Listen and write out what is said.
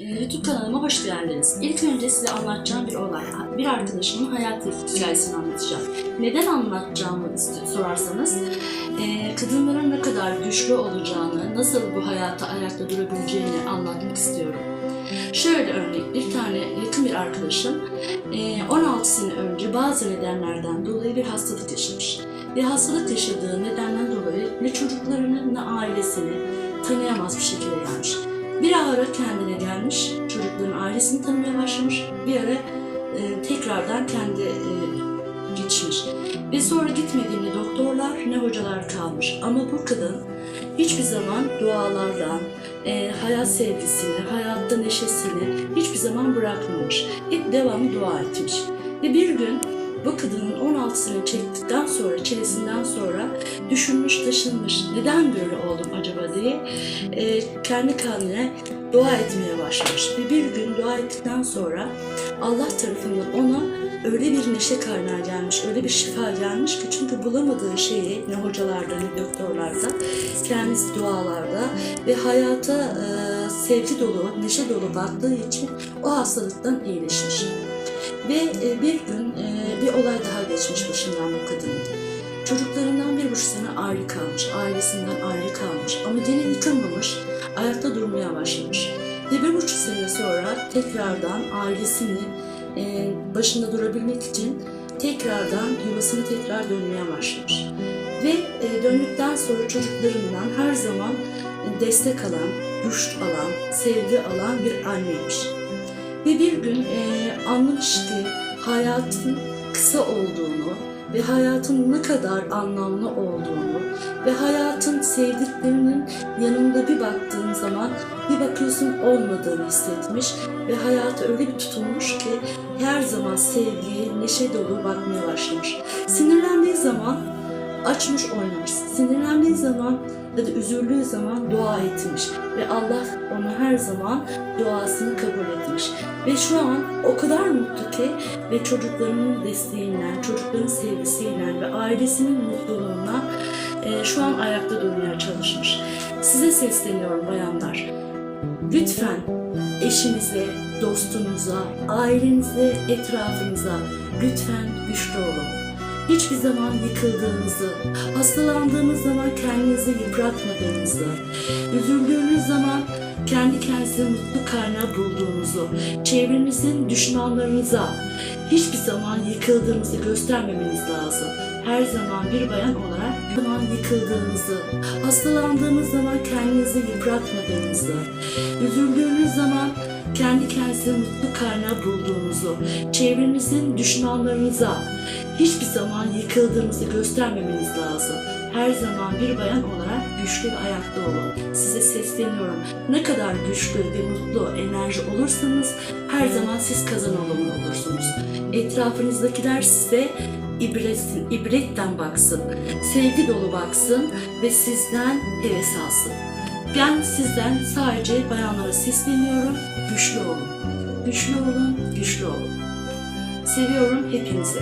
Ee, YouTube kanalıma hoş geldiniz. İlk önce size anlatacağım bir olay. Bir arkadaşımın hayat hikayesini anlatacağım. Neden anlatacağımı sorarsanız, e, kadınların ne kadar güçlü olacağını, nasıl bu hayata ayakta durabileceğini anlatmak istiyorum. Şöyle örnek, bir tane yakın bir arkadaşım e, 16 sene önce bazı nedenlerden dolayı bir hastalık yaşamış. Ve hastalık yaşadığı nedenden dolayı ne çocuklarını ne ailesini tanıyamaz bir şekilde gelmiş. Bir ara kendine gelmiş, çocukların ailesini tanımaya başlamış. Bir ara e, tekrardan kendi e, geçmiş. Ve sonra gitmediğinde doktorlar ne hocalar kalmış. Ama bu kadın hiçbir zaman dualarla, e, hayat sevgisini, hayatta neşesini hiçbir zaman bırakmamış. Hep devamlı dua etmiş. Ve bir gün bu kadının 16 sene çektikten sonra, çilesinden sonra düşünmüş, taşınmış. Neden böyle oldum acaba diye e, kendi kendine dua etmeye başlamış. Ve bir gün dua ettikten sonra Allah tarafından ona öyle bir neşe kaynağı gelmiş, öyle bir şifa gelmiş ki çünkü bulamadığı şeyi ne hocalarda ne doktorlarda, kendisi dualarda ve hayata e, sevgi dolu, neşe dolu baktığı için o hastalıktan iyileşmiş. Ve e, bir gün e, bir olay daha geçmiş başından bu kadının. Çocuklarından bir buçuk sene ayrı kalmış, ailesinden ayrı kalmış ama gene yıkılmamış, ayakta durmaya başlamış. Ve bir buçuk sene sonra tekrardan ailesini e, başında durabilmek için tekrardan yuvasına tekrar dönmeye başlamış. Ve döndükten sonra çocuklarından her zaman destek alan, güç alan, sevgi alan bir anneymiş. Ve bir gün e, anlamış ki hayatın kısa olduğunu ve hayatın ne kadar anlamlı olduğunu ve hayatın sevdiklerinin yanında bir baktığın zaman bir bakıyorsun olmadığını hissetmiş ve hayata öyle bir tutulmuş ki her zaman sevgi, neşe dolu bakmaya başlamış. Sinirlendiği zaman açmış oynamış. Sinirlendiği zaman ya da üzüldüğü zaman dua etmiş ve Allah onu her zaman duasını. Ve şu an o kadar mutlu ki ve çocuklarının desteğinden, çocukların sevgisiyle ve ailesinin mutluluğuna e, şu an ayakta durmaya çalışmış. Size sesleniyorum bayanlar. Lütfen eşinize, dostunuza, ailenize, etrafınıza lütfen güçlü olun. Hiçbir zaman yıkıldığınızı, hastalandığınız zaman kendinizi yıpratmadığınızı, üzüldüğünüz zaman kendi kendinize mutlu kaynağı bulduğunuzu, çevrenizin düşmanlarınıza hiçbir zaman yıkıldığınızı göstermemeniz lazım. Her zaman bir bayan olarak zaman yıkıldığınızı, hastalandığınız zaman kendinizi yıpratmadığınızı, üzüldüğünüz zaman kendi kendinize mutlu kaynağı bulduğunuzu, çevrenizin düşmanlarınıza hiçbir zaman yıkıldığınızı göstermemeniz lazım. Her zaman bir bayan olarak güçlü ve ayakta olun. Size sesleniyorum. Ne kadar güçlü ve mutlu enerji olursanız her zaman siz kazananlar olursunuz. Etrafınızdakiler size ibretsin, ibretten baksın, sevgi dolu baksın ve sizden heves alsın. Ben sizden sadece bayanlara sesleniyorum. Güçlü olun. Güçlü olun, güçlü olun. Seviyorum hepinizi.